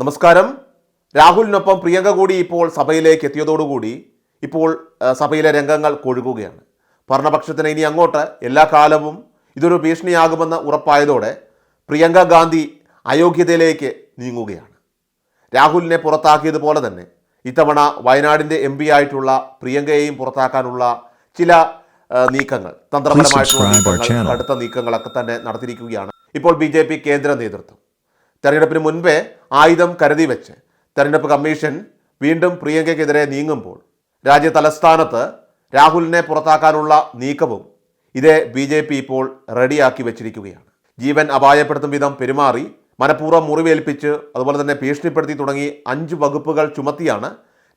നമസ്കാരം. രാഹുലിനൊപ്പം പ്രിയങ്ക കൂടി ഇപ്പോൾ സഭയിലേക്ക് എത്തിയതോടുകൂടി ഇപ്പോൾ സഭയിലെ രംഗങ്ങൾ കൊഴുകുകയാണ്. ഭരണപക്ഷത്തിന് ഇനി അങ്ങോട്ട് എല്ലാ കാലവും ഇതൊരു ഭീഷണിയാകുമെന്ന് ഉറപ്പായതോടെ പ്രിയങ്ക ഗാന്ധി അയോഗ്യതയിലേക്ക് നീങ്ങുകയാണ്. രാഹുലിനെ പുറത്താക്കിയതുപോലെ തന്നെ ഇത്തവണ വയനാടിന്റെ എം പി ആയിട്ടുള്ള പ്രിയങ്കയെയും പുറത്താക്കാനുള്ള ചില നീക്കങ്ങൾ തന്ത്രപരമായിട്ടുള്ള. കടുത്ത നീക്കങ്ങളൊക്കെ തന്നെ നടത്തിയിരിക്കുകയാണ്. ഇപ്പോൾ ബി ജെ പി കേന്ദ്ര നേതൃത്വം. തെരഞ്ഞെടുപ്പിന് മുൻപേ ആയുധം കരുതി വെച്ച് തെരഞ്ഞെടുപ്പ് കമ്മീഷൻ വീണ്ടും പ്രിയങ്കയ്ക്കെതിരെ നീങ്ങുമ്പോൾ രാജ്യ തലസ്ഥാനത്ത് രാഹുലിനെ പുറത്താക്കാനുള്ള നീക്കവും ഇതേ ബി ജെ പി ഇപ്പോൾ റെഡിയാക്കി വെച്ചിരിക്കുകയാണ്. ജീവൻ അപായപ്പെടുത്തും വിധം പെരുമാറി മനഃപൂർവം മുറിവേൽപ്പിച്ച് അതുപോലെ തന്നെ ഭീഷണിപ്പെടുത്തി തുടങ്ങി അഞ്ച് വകുപ്പുകൾ ചുമത്തിയാണ്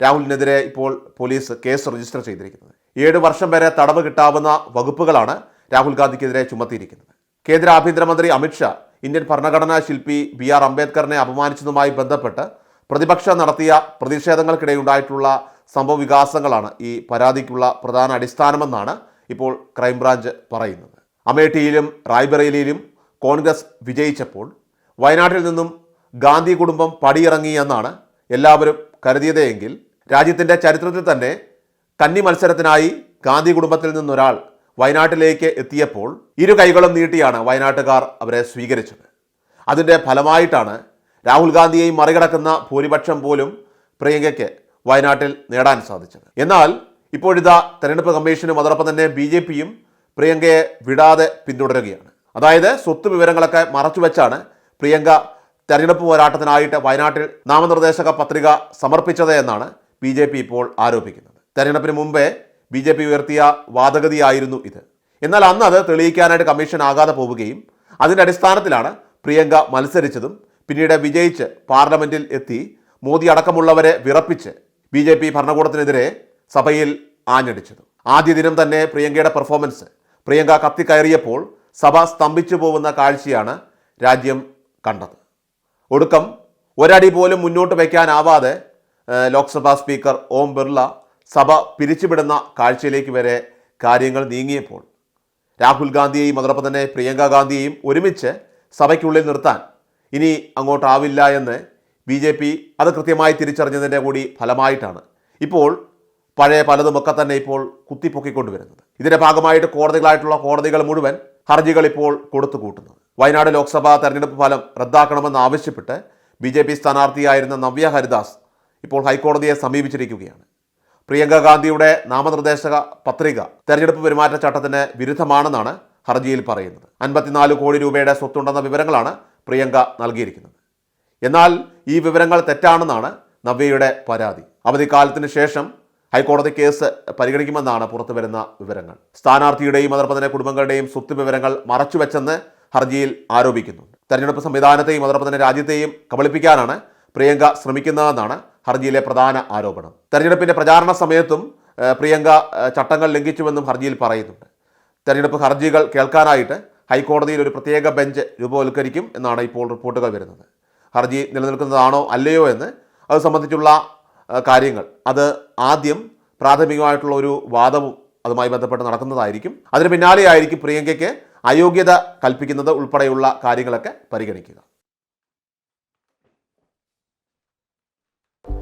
രാഹുലിനെതിരെ ഇപ്പോൾ പോലീസ് കേസ് രജിസ്റ്റർ ചെയ്തിരിക്കുന്നത്. ഏഴ് വർഷം വരെ തടവ് കിട്ടാവുന്ന വകുപ്പുകളാണ് രാഹുൽ ഗാന്ധിക്കെതിരെ ചുമത്തിയിരിക്കുന്നത്. കേന്ദ്ര ആഭ്യന്തരമന്ത്രി അമിത്ഷാ ഇന്ത്യൻ ഭരണഘടനാ ശില്പി ബി ആർ അംബേദ്കറിനെ അപമാനിച്ചതുമായി ബന്ധപ്പെട്ട് പ്രതിപക്ഷം നടത്തിയ പ്രതിഷേധങ്ങൾക്കിടെയുണ്ടായിട്ടുള്ള സംഭവ വികാസങ്ങളാണ് ഈ പരാതിക്കുള്ള പ്രധാന അടിസ്ഥാനമെന്നാണ് ഇപ്പോൾ ക്രൈംബ്രാഞ്ച് പറയുന്നത്. അമേഠിയിലും റായ്ബറേലിയിലും കോൺഗ്രസ് വിജയിച്ചപ്പോൾ വയനാട്ടിൽ നിന്നും ഗാന്ധി കുടുംബം പടിയിറങ്ങി എന്നാണ് എല്ലാവരും കരുതിയതെങ്കിൽ രാജ്യത്തിന്റെ ചരിത്രത്തിൽ തന്നെ കന്നി മത്സരത്തിനായി ഗാന്ധി കുടുംബത്തിൽ നിന്നൊരാൾ വയനാട്ടിലേക്ക് എത്തിയപ്പോൾ ഇരു കൈകളും നീട്ടിയാണ് വയനാട്ടുകാർ അവരെ സ്വീകരിച്ചത്. അതിന്റെ ഫലമായിട്ടാണ് രാഹുൽ ഗാന്ധിയെയും മറികടക്കുന്ന ഭൂരിപക്ഷം പോലും പ്രിയങ്കയ്ക്ക് വയനാട്ടിൽ നേടാൻ സാധിച്ചത്. എന്നാൽ ഇപ്പോഴിതാ തെരഞ്ഞെടുപ്പ് കമ്മീഷനും അതോടൊപ്പം തന്നെ ബി ജെ പിയും പ്രിയങ്കയെ വിടാതെ പിന്തുടരുകയാണ്. അതായത് സ്വത്ത് വിവരങ്ങളൊക്കെ മറച്ചുവെച്ചാണ് പ്രിയങ്ക തെരഞ്ഞെടുപ്പ് പോരാട്ടത്തിനായിട്ട് വയനാട്ടിൽ നാമനിർദ്ദേശക പത്രിക സമർപ്പിച്ചത് എന്നാണ് ബി ഇപ്പോൾ ആരോപിക്കുന്നത്. തെരഞ്ഞെടുപ്പിന് മുമ്പേ ബി ജെ പി ഉയർത്തിയ വാദഗതിയായിരുന്നു ഇത്. എന്നാൽ അന്ന് അത് തെളിയിക്കാനായിട്ട് കമ്മീഷൻ ആകാതെ പോവുകയും അതിന്റെ അടിസ്ഥാനത്തിലാണ് പ്രിയങ്ക മത്സരിച്ചതും പിന്നീട് വിജയിച്ച് പാർലമെന്റിൽ എത്തി മോദി അടക്കമുള്ളവരെ വിറപ്പിച്ച് ബി ജെ പി ഭരണകൂടത്തിനെതിരെ സഭയിൽ ആഞ്ഞടിച്ചതും. ആദ്യ ദിനം തന്നെ പ്രിയങ്കയുടെ പെർഫോമൻസ് പ്രിയങ്ക കത്തിക്കയറിയപ്പോൾ സഭ സ്തംഭിച്ചു പോകുന്ന കാഴ്ചയാണ് രാജ്യം കണ്ടത്. ഒടുക്കം ഒരടി പോലും മുന്നോട്ട് വയ്ക്കാനാവാതെ ലോക്സഭാ സ്പീക്കർ ഓം ബിർള സഭ പിരിച്ചുവിടുന്ന കാഴ്ചയിലേക്ക് വരെ കാര്യങ്ങൾ നീങ്ങിയപ്പോൾ രാഹുൽ ഗാന്ധിയെയും അതോടൊപ്പം തന്നെ പ്രിയങ്ക ഗാന്ധിയെയും ഒരുമിച്ച് സഭയ്ക്കുള്ളിൽ നിർത്താൻ ഇനി അങ്ങോട്ടാവില്ല എന്ന് ബി ജെ പി അത് കൃത്യമായി തിരിച്ചറിഞ്ഞതിന്റെ കൂടി ഫലമായിട്ടാണ്. ഇപ്പോൾ പഴയ പലതുമൊക്കെ തന്നെ ഇപ്പോൾ കുത്തിപ്പൊക്കിക്കൊണ്ടുവരുന്നത്. ഇതിന്റെ ഭാഗമായിട്ട് കോടതികളായിട്ടുള്ള കോടതികൾ മുഴുവൻ ഹർജികൾ ഇപ്പോൾ കൊടുത്തു കൂട്ടുന്നത്. വയനാട് ലോക്സഭാ തെരഞ്ഞെടുപ്പ് ഫലം റദ്ദാക്കണമെന്ന് ആവശ്യപ്പെട്ട് ബി ജെ പി സ്ഥാനാർത്ഥിയായിരുന്ന നവ്യ ഹരിദാസ് ഇപ്പോൾ ഹൈക്കോടതിയെ സമീപിച്ചിരിക്കുകയാണ്. പ്രിയങ്ക ഗാന്ധിയുടെ നാമനിർദ്ദേശക പത്രിക തെരഞ്ഞെടുപ്പ് പെരുമാറ്റച്ചട്ടത്തിന് വിരുദ്ധമാണെന്നാണ് ഹർജിയിൽ പറയുന്നത്. അൻപത്തിനാല് കോടി രൂപയുടെ സ്വത്തുണ്ടെന്ന വിവരങ്ങളാണ് പ്രിയങ്ക നൽകിയിരിക്കുന്നത്. എന്നാൽ ഈ വിവരങ്ങൾ തെറ്റാണെന്നാണ് നവ്യയുടെ പരാതി. അവധിക്കാലത്തിന് ശേഷം ഹൈക്കോടതി കേസ് പരിഗണിക്കുമെന്നാണ് പുറത്തുവരുന്ന വിവരങ്ങൾ. സ്ഥാനാർത്ഥിയുടെയും അതോടൊപ്പം തന്നെ കുടുംബങ്ങളുടെയും സ്വത്ത് വിവരങ്ങൾ മറച്ചുവെച്ചെന്ന് ഹർജിയിൽ ആരോപിക്കുന്നു തെരഞ്ഞെടുപ്പ് സംവിധാനത്തെയും അതോടൊപ്പം തന്നെ രാജ്യത്തെയും കബളിപ്പിക്കാനാണ് പ്രിയങ്ക ശ്രമിക്കുന്നതെന്നാണ് ഹർജിയിലെ പ്രധാന ആരോപണം. തെരഞ്ഞെടുപ്പിന്റെ പ്രചാരണ സമയത്തും പ്രിയങ്ക ചട്ടങ്ങൾ ലംഘിച്ചുവെന്നും ഹർജിയിൽ പറയുന്നുണ്ട്. തെരഞ്ഞെടുപ്പ് ഹർജികൾ കേൾക്കാനായിട്ട് ഹൈക്കോടതിയിൽ ഒരു പ്രത്യേക ബെഞ്ച് രൂപവൽക്കരിക്കും എന്നാണ് ഇപ്പോൾ റിപ്പോർട്ടുകൾ വരുന്നത്. ഹർജി നിലനിൽക്കുന്നതാണോ അല്ലയോ എന്ന് അത് സംബന്ധിച്ചുള്ള കാര്യങ്ങൾ. അത് ആദ്യം പ്രാഥമികമായിട്ടുള്ള ഒരു വാദവും അതുമായി ബന്ധപ്പെട്ട് നടക്കുന്നതായിരിക്കും. അതിന് പിന്നാലെയായിരിക്കും പ്രിയങ്കയ്ക്ക് അയോഗ്യത കൽപ്പിക്കുന്നത് ഉൾപ്പെടെയുള്ള കാര്യങ്ങളൊക്കെ പരിഗണിക്കുക.